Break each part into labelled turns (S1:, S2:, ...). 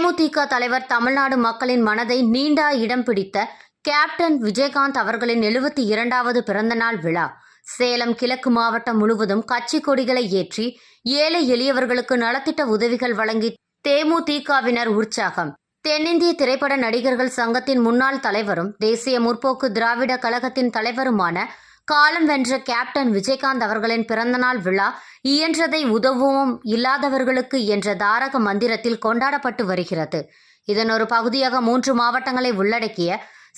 S1: தேமுதிக தலைவர் தமிழ்நாடு மக்களின் மனதை நீண்டா இடம் பிடித்த கேப்டன் விஜயகாந்த் அவர்களின் எழுபத்தி இரண்டாவது பிறந்தநாள் விழா. சேலம் கிழக்கு மாவட்டம் முழுவதும் கட்சி கொடிகளை ஏற்றி ஏழை எளியவர்களுக்கு நலத்திட்ட உதவிகள் வழங்கி தேமுதிகவினர் உற்சாகம். தென்னிந்திய திரைப்பட நடிகர்கள் சங்கத்தின் முன்னாள் தலைவரும் தேசிய முற்போக்கு திராவிட கழகத்தின் தலைவருமான காலம் வென்ற கேப்டன் விஜயகாந்த் அவர்களின் பிறந்தநாள் விழா இயன்றதை உதவுவோம் இல்லாதவர்களுக்கு என்ற தாரக மந்திரத்தில் கொண்டாடப்பட்டு வருகிறது. இதன் ஒரு பகுதியாக மூன்று மாவட்டங்களை உள்ளடக்கிய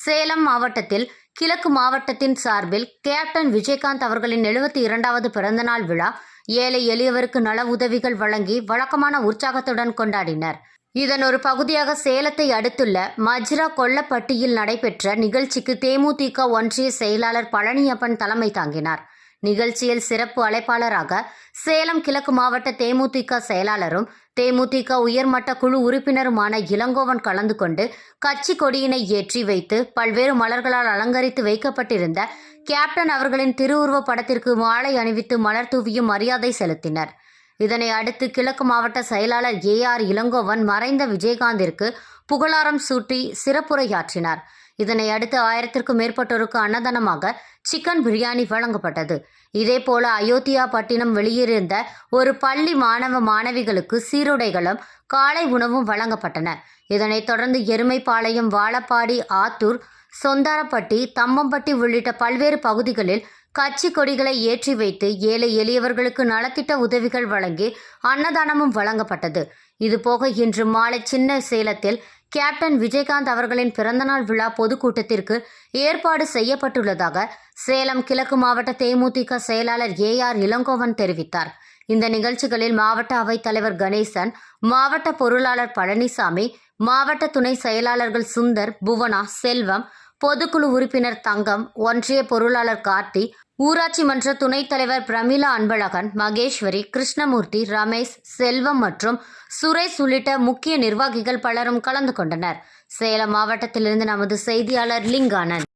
S1: சேலம் மாவட்டத்தில் கிழக்கு மாவட்டத்தின் சார்பில் கேப்டன் விஜயகாந்த் அவர்களின் எழுபத்தி இரண்டாவது பிறந்தநாள் விழா ஏழை எளியவருக்கு நல உதவிகள் வழங்கி வழக்கமான உற்சாகத்துடன் கொண்டாடினர். இதன் ஒரு பகுதியாக சேலத்தை அடுத்துள்ள மஜ்ரா கொல்லப்பட்டியில் நடைபெற்ற நிகழ்ச்சிக்கு தேமுதிக ஒன்றிய செயலாளர் பழனியப்பன் தலைமை தாங்கினார். நிகழ்ச்சியில் சிறப்பு அழைப்பாளராக சேலம் கிழக்கு மாவட்ட தேமுதிக செயலாளரும் தேமுதிக உயர்மட்ட குழு உறுப்பினருமான இளங்கோவன் கலந்து கொண்டு கட்சி கொடியினை ஏற்றி வைத்து பல்வேறு மலர்களால் அலங்கரித்து வைக்கப்பட்டிருந்த கேப்டன் அவர்களின் திருவுருவ படத்திற்கு மாலை அணிவித்து மலர் தூவியும் மரியாதை செலுத்தினர். இதனை அடுத்து கிழக்கு மாவட்ட செயலாளர் ஏ ஆர் இளங்கோவன் மறைந்த விஜயகாந்திற்கு புகழாரம் சூட்டி சிறப்புரையாற்றினார். இதனை அடுத்து ஆயிரத்திற்கும் மேற்பட்டோருக்கு அன்னதானமாக சிக்கன் பிரியாணி வழங்கப்பட்டது. இதேபோல அயோத்தியா பட்டினம் வெளியிருந்த ஒரு பள்ளி மாணவ மாணவிகளுக்கு சீருடைகளும் காலை உணவும் வழங்கப்பட்டன. இதனைத் தொடர்ந்து எருமைப்பாளையம் வாழப்பாடி ஆத்தூர் சொந்தாரப்பட்டி தம்மம்பட்டி உள்ளிட்ட பல்வேறு பகுதிகளில் கட்சி கொடிகளை ஏற்றி வைத்து ஏழை எளியவர்களுக்கு நலத்திட்ட உதவிகள் வழங்கி அன்னதானமும் வழங்கப்பட்டது. இதுபோக இன்று மாலை சின்ன சேலத்தில் கேப்டன் விஜயகாந்த் அவர்களின் பிறந்தநாள் விழா பொதுக்கூட்டத்திற்கு ஏற்பாடு செய்யப்பட்டுள்ளதாக சேலம் கிழக்கு மாவட்ட தேமுதிக செயலாளர் ஏ ஆர் இளங்கோவன் தெரிவித்தார். இந்த நிகழ்ச்சிகளில் மாவட்ட அவைத்தலைவர் கணேசன் மாவட்ட பொருளாளர் பழனிசாமி மாவட்ட துணை செயலாளர்கள் சுந்தர் புவனா செல்வம் பொதுக்குழு உறுப்பினர் தங்கம் ஒன்றிய பொருளாளர் கார்த்தி ஊராட்சி மன்ற துணைத் தலைவர் பிரமிளா அன்பழகன் மகேஸ்வரி கிருஷ்ணமூர்த்தி ரமேஷ் செல்வம் மற்றும் சுரேஷ் உள்ளிட்ட முக்கிய நிர்வாகிகள் பலரும் கலந்து கொண்டனர். சேலம் மாவட்டத்திலிருந்து நமது செய்தியாளர் லிங்கானந்த்.